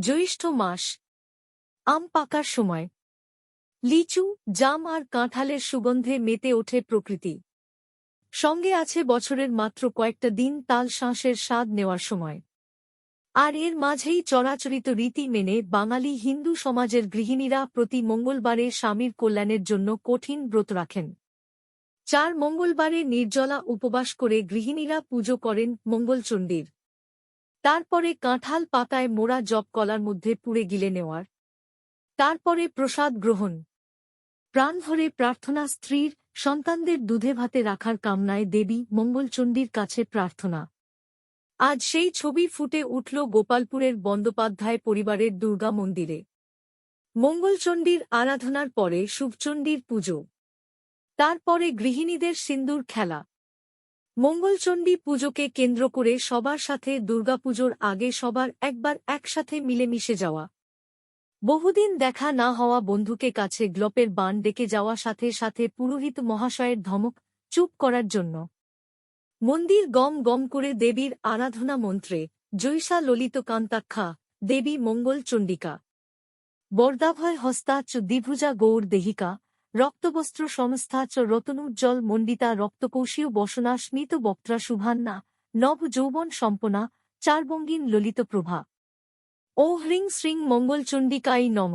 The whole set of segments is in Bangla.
জ্যৈষ্ঠ মাস, আম পাকার সময়। লিচু, জাম আর কাঁঠালের সুগন্ধে মেতে ওঠে প্রকৃতি। সঙ্গে আছে বছরের মাত্র কয়েকটা দিন তাল শাঁসের স্বাদ নেওয়ার সময়। আর এর মাঝেই চরাচরিত রীতি মেনে বাঙালি হিন্দু সমাজের গৃহিণীরা প্রতি মঙ্গলবারে স্বামীর কল্যাণের জন্য কঠিন ব্রত রাখেন। চার মঙ্গলবারে নির্জলা উপবাস করে গৃহিণীরা পুজো করেন মঙ্গলচণ্ডীর। তারপরে কাঁঠাল পাতায় মোড়া জব কলার মধ্যে পুড়ে গিলে নেওয়ার। তারপরে প্রসাদ গ্রহণ। প্রাণভরে প্রার্থনা স্ত্রীর, সন্তানদের দুধে ভাতে রাখার কামনায় দেবী মঙ্গলচণ্ডীর কাছে প্রার্থনা। আজ সেই ছবি ফুটে উঠল গোপালপুরের বন্দ্যোপাধ্যায় পরিবারের দুর্গা মন্দিরে। মঙ্গলচণ্ডীর আরাধনার পরে শুভচণ্ডীর পুজো। তারপরে গৃহিণীদের সিন্দুর খেলা। মঙ্গলচণ্ডী পুজোকে কেন্দ্র করে সবার সাথে দুর্গাপুজোর আগে সবার একবার একসাথে মিলেমিশে যাওয়া। বহুদিন দেখা না হওয়া বন্ধুকে কাছে গ্লপের বান ডেকে যাওয়া সাথে সাথে পুরোহিত মহাশয়ের ধমক চুপ করার জন্য। মন্দির গম গম করে দেবীর আরাধনা মন্ত্রে, জৈসা ললিত কান্তাক্ষা, দেবী মঙ্গল চণ্ডিকা। বর্দাভয় হস্তাচ দ্বিভুজা গৌর দেহিকা রক্তবস্ত্র সংস্থা চ রতনুজ্জ্বল মণ্ডিতা রক্তকৌশীয় বসনা স্মিত বক্ত্রা শুভান্না নব যৌবন সম্পনা চারবঙ্গিন ললিত প্রভা ও হ্রিং শ্রিং মঙ্গলচণ্ডিকাই নম।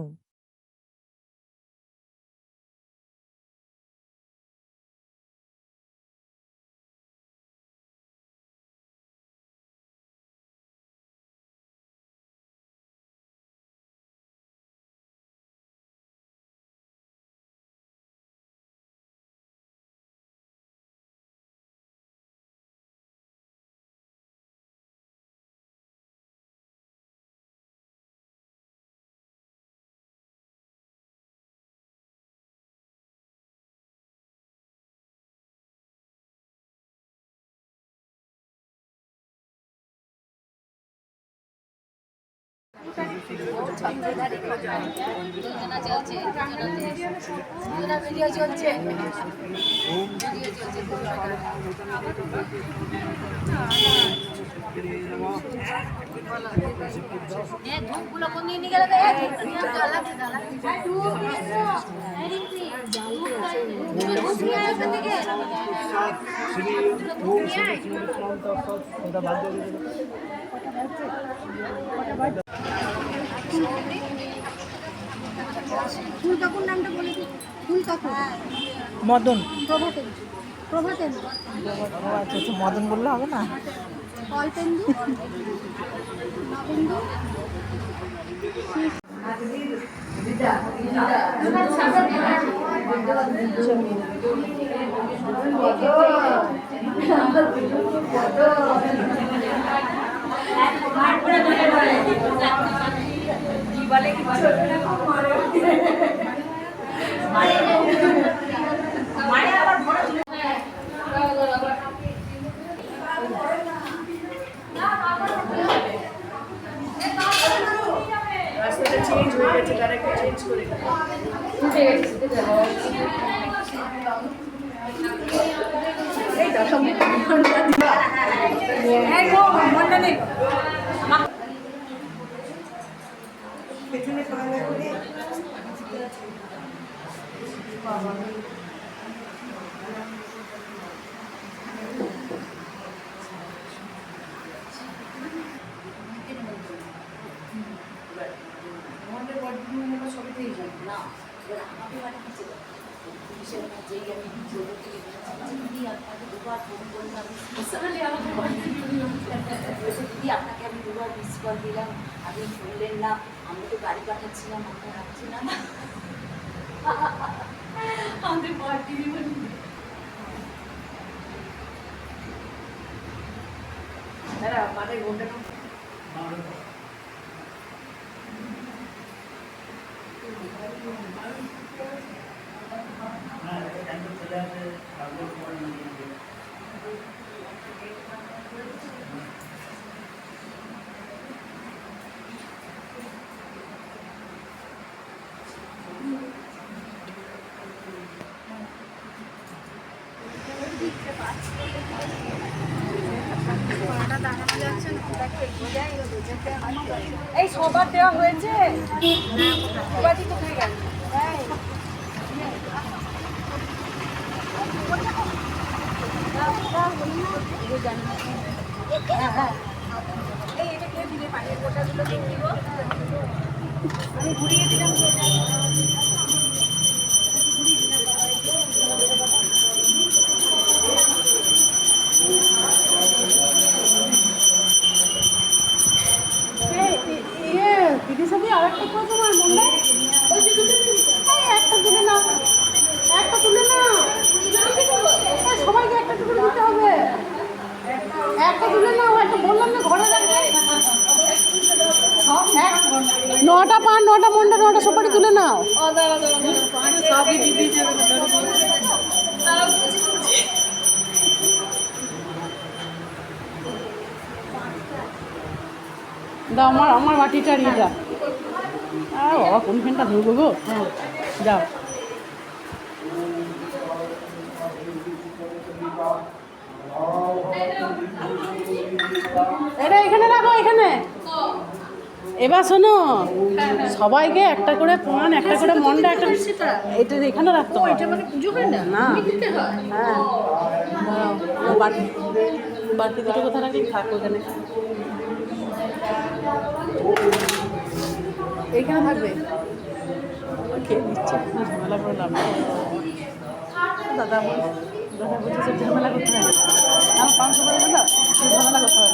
ধূপগুলো কোন দিকে গেলে এ ধূপটা নিয়ে নামটা বলে দিন। মদন। প্রভাতেন প্রভাতেন আচ্ছা আচ্ছা মদন বললে হবে না? অল্পেন্দু নবেন্দু। রাস্তাটা চেঞ্জ হয়ে গেছে তারা একটু চেঞ্জ করে এই তো সঙ্গে এই আপনাকে আমি দুবার মিস কল দিলাম। আপনি শুনলেন না। আমি তো গাড়ি পাঠাচ্ছিলাম মনে রাখছি না? আমাদের পার্টি দাঁড়া মাথায় ঘণ্টা এই সবার দেওয়া হয়েছে? বাজি কোথায় গেল। আমি ঘুরিয়ে দিলাম ইয়ে দিদি সবই আর একটা করে তোমার মনে একটা তুলে নাও একটা তুলে নাও এই সবাইকে একটা টুকরো দিতে হবে একটা তুলে নাও একটা বললাম না ঘরে রাখবে এক- নটা পান নটা মন্ডা তুলে নাও। দাও, আমার আমার বাটিটা নিয়ে যা। আর বাবা, কোন ফ্যানটা ধরবো গো? হ্যাঁ যাও। এটা এখানে রাখো, এখানে। এবার শোনো সবাইকে একটা করে পান একটা করে মন্ডা একটা এটা এখানে রাখতে এটা মানে পুজো হয় না? না। হ্যাঁ? বাটি বাটি দুটো কোথায় রাখি থাক ওখানে। এইখানে থাকবে? খেয়ে দিচ্ছে না ঝামেলা করলাম দাদা দাদা বলছে ঝামেলা করতে হবে আমার পাঁচশো করে দাদা ঝামেলা করতে হবে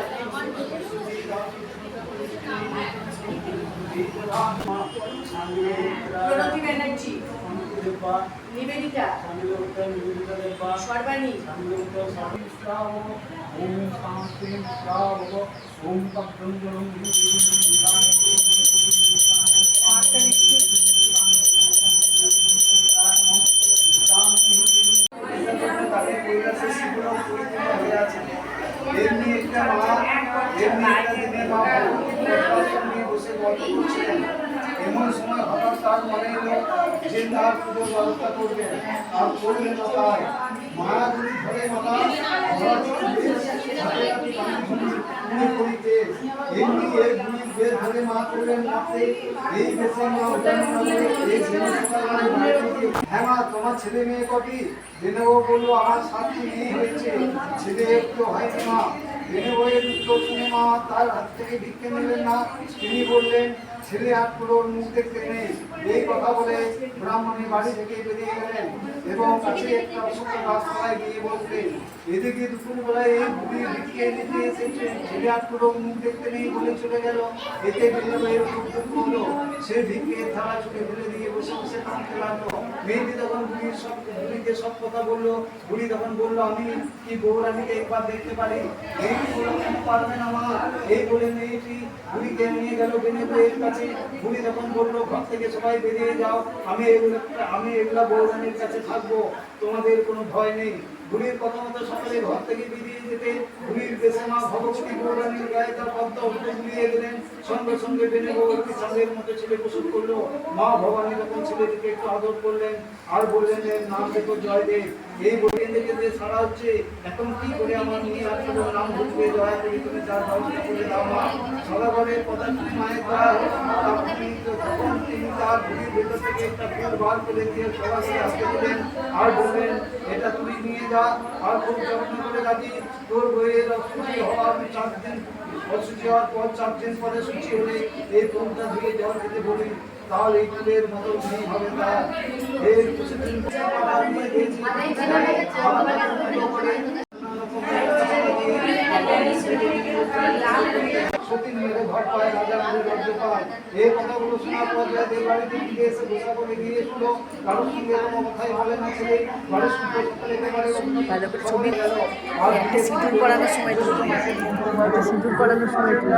প্রণতি ব্যানার্জি নিবেদিতা। সর্বাণী। এমনি একটা মা এমনি একটা দিনে মা ভগবতীর সঙ্গে বসে গল্প করছিলেন এমন সময় হঠাৎ তার মনে এলো যে তার পুজোর ব্যবস্থা করবেন হ্যাঁ মা তোমার ছেলে মেয়ে কটি জেনেও বলল আমার সাতটি মেয়ে হয়েছে ছেলে একটু হয়নি মা মা তার হাত থেকে ভিক্ষে নিলেন না তিনি বললেন ছেলে আটগুলোর মুখ দেখতে নেই এই কথা বলে ব্রাহ্মণী বাড়ি থেকে বেরিয়ে গেলেন এবং কাছে একটা অসুখ রাস্তায় গিয়ে বললেন, এদিকে দুপুরবেলায় এই বুড়ি ভিক্ষে নিতে এসেছে। ছেলে আটগুলোর মুখ দেখতে নেই বলে চলে গেল। এতে বিনয়ের খুব দুঃখ হলো। সে ভিক্ষে থালা ছুটে ফেলে দিয়ে বসে বসে কাঁদতে লাগল। মেয়েটি তখন বুড়ির সব বুড়িকে সব কথা বলল। বুড়ি তখন বলল, আমি কি বৌরানীকে একবার দেখতে পারি? মেয়েটি বলল পারবে না মা। এই বলে মেয়েটি বুড়িকে নিয়ে গেল, বেনে বইয়ের কাছে বুড়ি যখন বলল, ঘর থেকে সবাই বেরিয়ে যাও, আমি এগুলো আমি এগুলা বৌরানির কাছে থাকব। তোমাদের কোনো ভয় নেই। বুড়ির কথা মতো সকালে ঘর থেকে বেরিয়ে যেতে বুড়ির দেশে মা ভগবতী বৌরানীর গায়ে তার পদ্মা উঠে বুলিয়ে গেলেন সঙ্গে সঙ্গে বেনে বৌরানী সঙ্গের মতো ছেলে প্রসব করল। মা ভবানী তখন ছেলেটিকে একটু আদর করলেন আর বললেন এর নাম দেখো জয়দেব। এই বইয়ে দেখে যে সারা হচ্ছে। এখন কি করে আমার মেয়ে কোনো নাম ঘুরবে দয়া করে তুমি তার ব্যবস্থা করে দাও মা। সদাগরের কথা শুনে মায়ের হলো। তখন তিনি তার বুড়ির ভেতর থেকে একটা ফুল বার করে দিয়ে সবাইকে হাতে দিলেন, আর বললেন এটা তুই নিয়ে যা, আর খুব যত্ন করে রাখি। তোর বইয়ের অসুচি হওয়ার চার দিন অসুচি হওয়ার পর চার দিন পরে সূচি হলে এই ফুলটা ধুয়ে জল দিতে বলি, তাহলে এই ফুলের মতো হবে দিয়ে দিয়েছি সতী মেরে ঘর পায় রাজা মুড়ি রাজ্য পায় এই কথাগুলো শোনার পর জয়দেব বাড়িতে ফিরে এসে গোসা করে গিয়ে শুলো কারোর সঙ্গে কোনো কথাই বলে না ছেলে ঘরের সূর্য সকালে একেবারে ভালো করে ছবি। আর একটা সিঁদুর পরানোর সময় একটা সিঁদুর পরানোর সময় দিন